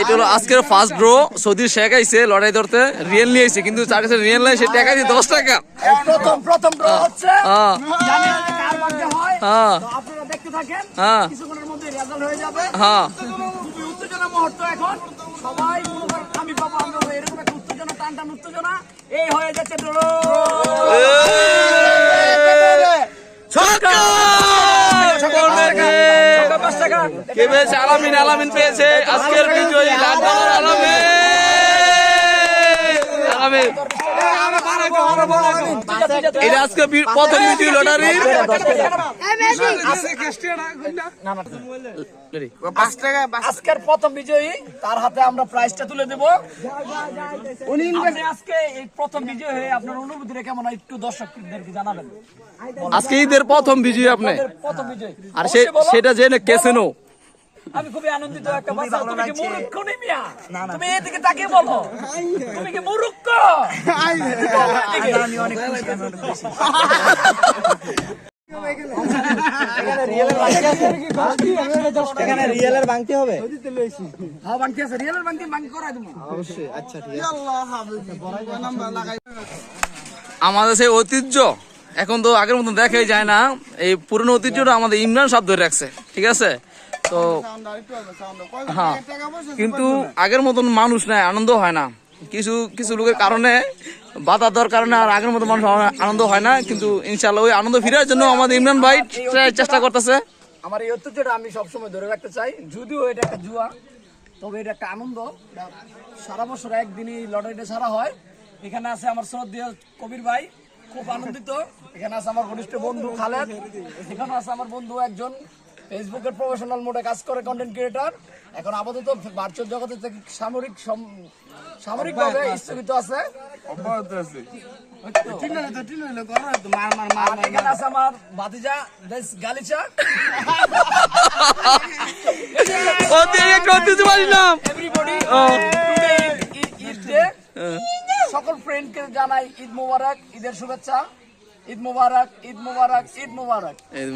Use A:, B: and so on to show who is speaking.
A: এটা হলো আজকের ফার্স্ট ড্র সৌদির শেখ আইছে লড়াই ধরতে রিয়েল নিয়ে আইছে কিন্তু তার কাছে রিয়েল নাই সে টাকা দিয়ে দশ টাকা।
B: প্রথম প্রথম ড্র হচ্ছে
A: হ্যাঁ।
B: জানি না কার ভাগ্যে হয়?
A: হ্যাঁ।
B: তো আপনারা দেখতে থাকেন
A: হ্যাঁ।
B: কিছুক্ষণের মধ্যে রেজাল্ট হয়ে যাবে।
A: হ্যাঁ।
B: খুবই উত্তেজনা মুহূর্ত এখন। সবাই আমি পাবো আমরা এরকম একটা উত্তেজনা টান টান উত্তেজনা। এই হয়ে যাচ্ছে ড্র
A: কে পেয়েছে আলামিন আলামিন পেয়েছে। আজকের বিজয়ী লাখ আলামিন। আলামিন। এটা আজকে প্রথম বিজয়ী লটারি
B: আজকের প্রথম বিজয়ী তার হাতে আমরা প্রাইজটা তুলে দেব। আপনি আজকে এই প্রথম বিজয়ী হয়ে আপনার অনুভূতিটা কেমন একটু দর্শকদেরকে জানাবেন।
A: আজকে ঈদের প্রথম বিজয়ী আপনি।
B: প্রথম বিজয়ী।
A: আর। সেটা জেনে কেসেনো।
B: আমি খুবই আনন্দিত একটা বাচ্চা। তুমি কি মূর্খ নি মিয়া? তুমি এদিকে তাকিয়ে বলো। তুমি কি মূর্খ
A: আমাদের সেই ঐতিহ্য এখন তো আগের মতন দেখাই যায় না। এই পুরনো ঐতিহ্যটা আমাদের ইমরান সাহেব ধরে রাখছে, ঠিক আছে? তো হ্যাঁ কিন্তু আগের মতন মানুষ নাই, আনন্দ হয় না। কিছু কিছু লোকের কারণে বাধা দেওয়ার কারণে আর আগের মতো মানুষ আনন্দ হয় না, কিন্তু ইনশাল্লাহ ওই আনন্দ ফিরার জন্য আমাদের ইমরান ভাই চেষ্টা করতেছে।
B: আমার এই ঐতিহ্যটা আমি সবসময় ধরে রাখতে চাই। যদিও এটা একটা জুয়া, তবে এটা একটা আনন্দ। সারা বছর একদিনই লটারিটা সারা হয়। এখানে আছে আমার শ্রদ্ধেয় কবির ভাই, খুব আনন্দিত। এখানে আছে আমার ঘনিষ্ঠ বন্ধু খালেদ। এখানে আছে আমার বন্ধু একজন ফেসবুকের প্রফেশনাল মোডে কাজ করে কন্টেন্ট ক্রিয়েটর এখন আপাতত ভার্চুয়াল জগতে থেকে সামরিক সম- সামরিকভাবে স্থগিত আছে। এখানে আছে আমার ভাতিজা দেশ গালিচা।
A: অতিরিক্ত ঐতিহ্য পারিলাম
B: এভরিবডি ঈদ ডে সকল ফ্রেন্ডকে জানাই ঈদ মোবারক ঈদের শুভেচ্ছা। ঈদ মোবারক ঈদ মোবারক ঈদ মোবারক।
A: এই